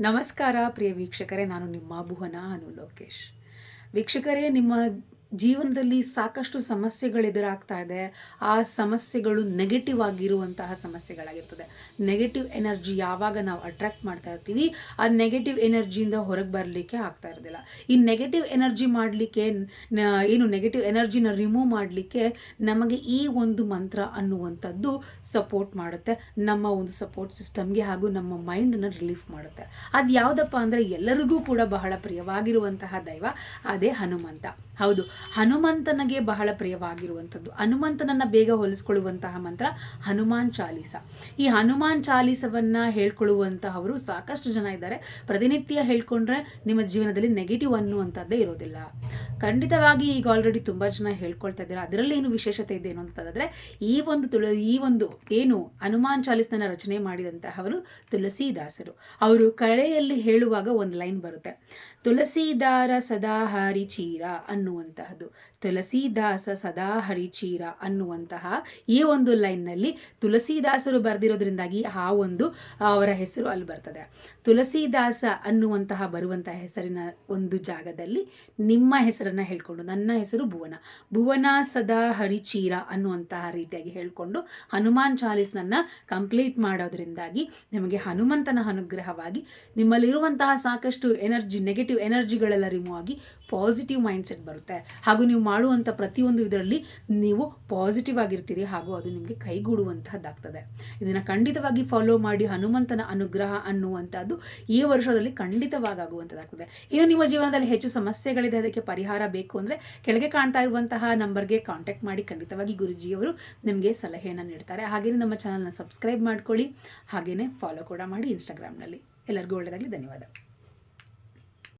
ನಮಸ್ಕಾರ ಪ್ರಿಯ ವೀಕ್ಷಕರೇ ನಾನು ನಿಮ್ಮ ಭುವನ ಅನು ಲೋಕೇಶ್. ವೀಕ್ಷಕರೇ ನಿಮ್ಮ ಜೀವನದಲ್ಲಿ ಸಾಕಷ್ಟು ಸಮಸ್ಯೆಗಳು ಎದುರಾಗ್ತಾ ಇದೆ. ಆ ಸಮಸ್ಯೆಗಳು ನೆಗೆಟಿವ್ ಆಗಿರುವಂತಹ ಸಮಸ್ಯೆಗಳಾಗಿರ್ತದೆ. ನೆಗೆಟಿವ್ ಎನರ್ಜಿ ಯಾವಾಗ ನಾವು ಅಟ್ರಾಕ್ಟ್ ಮಾಡ್ತಾ ಇರ್ತೀವಿ, ಆ ನೆಗೆಟಿವ್ ಎನರ್ಜಿಯಿಂದ ಹೊರಗೆ ಬರಲಿಕ್ಕೆ ಆಗ್ತಾ ಇರೋದಿಲ್ಲ. ಈ ನೆಗೆಟಿವ್ ಎನರ್ಜಿ ಮಾಡಲಿಕ್ಕೆ ಏನು ನೆಗೆಟಿವ್ ಎನರ್ಜಿನ ರಿಮೂವ್ ಮಾಡಲಿಕ್ಕೆ ನಮಗೆ ಈ ಒಂದು ಮಂತ್ರ ಅನ್ನುವಂಥದ್ದು ಸಪೋರ್ಟ್ ಮಾಡುತ್ತೆ. ನಮ್ಮ ಒಂದು ಸಪೋರ್ಟ್ ಸಿಸ್ಟಮ್ಗೆ ಹಾಗೂ ನಮ್ಮ ಮೈಂಡನ್ನು ರಿಲೀಫ್ ಮಾಡುತ್ತೆ. ಅದು ಯಾವುದಪ್ಪ ಅಂದರೆ ಎಲ್ಲರಿಗೂ ಕೂಡ ಬಹಳ ಪ್ರಿಯವಾಗಿರುವಂತಹ ದೈವ, ಅದೇ ಹನುಮಂತ. ಹೌದು. ಹನುಮಂತನಿಗೆ ಬಹಳ ಪ್ರಿಯವಾಗಿರುವಂಥದ್ದು. ಹನುಮಂತನನ್ನು ಬೇಗ ಹೊಲಿಸ್ಕೊಳ್ಳುವಂತಹ ಮಂತ್ರ ಹನುಮಾನ್ ಚಾಲೀಸ. ಈ ಹನುಮಾನ್ ಚಾಲೀಸವನ್ನು ಹೇಳ್ಕೊಳ್ಳುವಂತಹವರು ಸಾಕಷ್ಟು ಜನ ಇದ್ದಾರೆ. ಪ್ರತಿನಿತ್ಯ ಹೇಳ್ಕೊಂಡ್ರೆ ನಿಮ್ಮ ಜೀವನದಲ್ಲಿ ನೆಗೆಟಿವ್ ಅನ್ನುವಂಥದ್ದೇ ಇರೋದಿಲ್ಲ. ಖಂಡಿತವಾಗಿ ಈಗ ಆಲ್ರೆಡಿ ತುಂಬ ಜನ ಹೇಳ್ಕೊಳ್ತಾ ಇದ್ದಾರೆ. ಅದರಲ್ಲಿ ಏನು ವಿಶೇಷತೆ ಇದೆ ಏನು ಅಂತಂದರೆ ಈ ಒಂದು ತುಳ ಈ ಒಂದು ಏನು ಹನುಮಾನ್ ಚಾಲಿಸ್ತನ ರಚನೆ ಮಾಡಿದಂತಹವರು ತುಳಸಿದಾಸರು ಅವರು ಕಳೆಯಲ್ಲಿ ಹೇಳುವಾಗ ಒಂದು ಲೈನ್ ಬರುತ್ತೆ. ತುಳಸಿದಾರ ಸದಾ ಹರಿ ಚೀರ ಅನ್ನುವಂತಹದ್ದು. ತುಳಸಿದಾಸ ಸದಾ ಹರಿಚೀರ ಅನ್ನುವಂತಹ ಈ ಒಂದು ಲೈನ್ನಲ್ಲಿ ತುಳಸಿದಾಸರು ಬರೆದಿರೋದ್ರಿಂದಾಗಿ ಆ ಒಂದು ಅವರ ಹೆಸರು ಅಲ್ಲಿ ಬರ್ತದೆ. ತುಳಸಿದಾಸ ಅನ್ನುವಂತಹ ಬರುವಂತಹ ಹೆಸರಿನ ಒಂದು ಜಾಗದಲ್ಲಿ ನಿಮ್ಮ ಹೆಸರನ್ನ ಹೇಳ್ಕೊಂಡು ನನ್ನ ಹೆಸರು ಭುವನ. ಭುವನ ಸದಾ ಹರಿಚೀರ ಅನ್ನುವಂತಹ ರೀತಿಯಾಗಿ ಹೇಳ್ಕೊಂಡು ಹನುಮಾನ್ ಚಾಲೀಸ್ನನ್ನ ಕಂಪ್ಲೀಟ್ ಮಾಡೋದ್ರಿಂದಾಗಿ ನಿಮಗೆ ಹನುಮಂತನ ಅನುಗ್ರಹವಾಗಿ ನಿಮ್ಮಲ್ಲಿರುವಂತಹ ಸಾಕಷ್ಟು ಎನರ್ಜಿ ನೆಗೆಟಿವ್ ಎನರ್ಜಿಗಳೆಲ್ಲ ರಿಮೂವ್ ಆಗಿ ಪಾಸಿಟಿವ್ ಮೈಂಡ್ ಸೆಟ್ ಬರುತ್ತೆ. ಹಾಗೂ ನೀವು ಮಾಡುವಂಥ ಪ್ರತಿಯೊಂದು ಇದರಲ್ಲಿ ನೀವು ಪಾಸಿಟಿವ್ ಆಗಿರ್ತೀರಿ ಹಾಗೂ ಅದು ನಿಮಗೆ ಕೈಗೂಡುವಂತಹದ್ದಾಗ್ತದೆ. ಇದನ್ನು ಖಂಡಿತವಾಗಿ ಫಾಲೋ ಮಾಡಿ ಹನುಮಂತನ ಅನುಗ್ರಹ ಅನ್ನುವಂಥದ್ದು ಈ ವರ್ಷದಲ್ಲಿ ಖಂಡಿತವಾಗಿ ಆಗುವಂಥದ್ದಾಗ್ತದೆ ಇನ್ನು ನಿಮ್ಮ ಜೀವನದಲ್ಲಿ ಹೆಚ್ಚು ಸಮಸ್ಯೆಗಳಿದೆ, ಅದಕ್ಕೆ ಪರಿಹಾರ ಬೇಕು ಅಂದರೆ ಕೆಳಗೆ ಕಾಣ್ತಾ ಇರುವಂತಹ ನಂಬರ್ಗೆ ಕಾಂಟ್ಯಾಕ್ಟ್ ಮಾಡಿ ಖಂಡಿತವಾಗಿ ಗುರುಜಿಯವರು ನಿಮಗೆ ಸಲಹೆಯನ್ನು ನೀಡ್ತಾರೆ. ಹಾಗೆಯೇ ನಮ್ಮ ಚಾನಲ್ನ ಸಬ್ಸ್ಕ್ರೈಬ್ ಮಾಡ್ಕೊಳ್ಳಿ. ಹಾಗೆಯೇ ಫಾಲೋ ಕೂಡ ಮಾಡಿ ಇನ್ಸ್ಟಾಗ್ರಾಮ್ನಲ್ಲಿ ಎಲ್ಲರಿಗೂ ಒಳ್ಳೆಯದಾಗಲಿ ಧನ್ಯವಾದ.